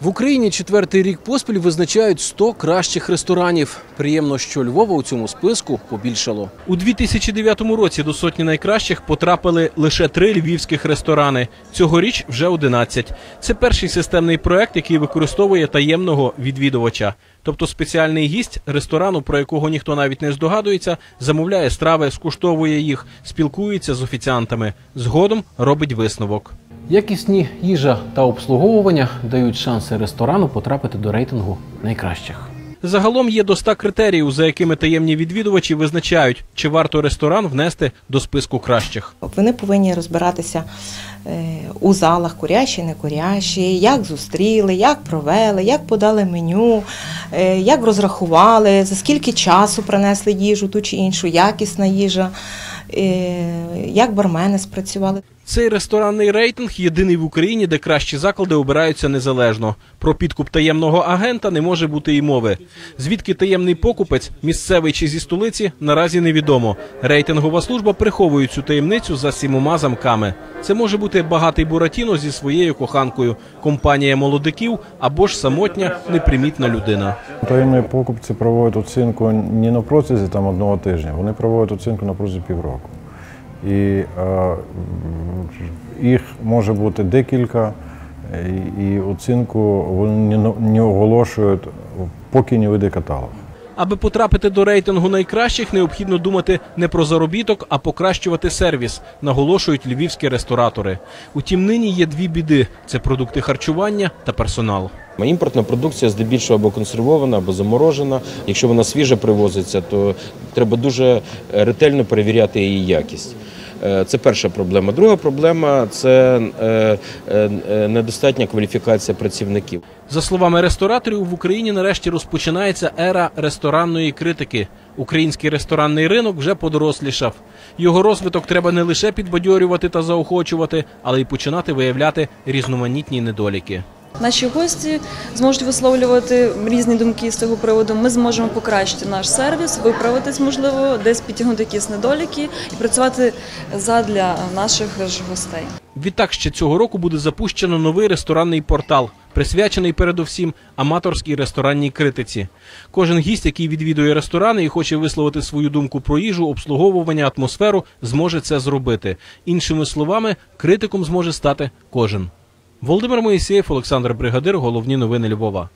В Україні четвертий рік поспіль визначають 100 кращих ресторанів. Приємно, що Львова у цьому списку побільшало. У 2009 році до сотні найкращих потрапили лише три львівських ресторани. Цьогоріч вже 11. Це перший системний проект, який використовує таємного відвідувача. Тобто спеціальний гість ресторану, про якого ніхто навіть не здогадується, замовляє страви, скуштовує їх, спілкується з офіціантами. Згодом робить висновок. Якісні їжа та обслуговування дають шанси ресторану потрапити до рейтингу найкращих. Загалом є до 100 критеріїв, за якими таємні відвідувачі визначають, чи варто ресторан внести до списку кращих. Вони повинні розбиратися е, у залах курящі, не курящі, як зустріли, як провели, як подали меню, е, як розрахували, за скільки часу принесли їжу, ту чи іншу, якісна їжа, е, як бармени спрацювали. Цей ресторанний рейтинг єдиний в Україні, де кращі заклади обираються незалежно. Про підкуп таємного агента не може бути і мови. Звідки таємний покупець, місцевий чи зі столиці, наразі невідомо. Рейтингова служба приховує цю таємницю за сімома замками. Це може бути багатий Буратіно зі своєю коханкою, компанія молодиків або ж самотня непримітна людина. Таємні покупці проводять оцінку не на протязі там, одного тижня, вони проводять оцінку на протязі півроку. І е, їх може бути декілька, і, оцінку вони не оголошують, поки не вийде каталог. Аби потрапити до рейтингу найкращих, необхідно думати не про заробіток, а покращувати сервіс, наголошують львівські ресторатори. Утім, нині є дві біди: це продукти харчування та персонал. Імпортна продукція здебільшого або консервована, або заморожена. Якщо вона свіжа привозиться, то треба дуже ретельно перевіряти її якість. Е, Це перша проблема. Друга проблема це е, е, недостатня кваліфікація працівників. За словами рестораторів, в Україні нарешті розпочинається ера ресторанної критики. Український ресторанний ринок вже подорослішав. Його розвиток треба не лише підбадьорювати та заохочувати, але й починати виявляти різноманітні недоліки. Наші гості зможуть висловлювати різні думки з цього приводу. Ми зможемо покращити наш сервіс, виправитись, можливо, десь підтягнути якісь недоліки і працювати задля наших ж гостей. Відтак ще цього року буде запущено новий ресторанний портал, присвячений передусім аматорській ресторанній критиці. Кожен гість, який відвідує ресторани і хоче висловити свою думку про їжу, обслуговування, атмосферу, зможе це зробити. Іншими словами, критиком зможе стати кожен. Володимир Моїсеєв, Олександр Бригадир, головні новини Львова.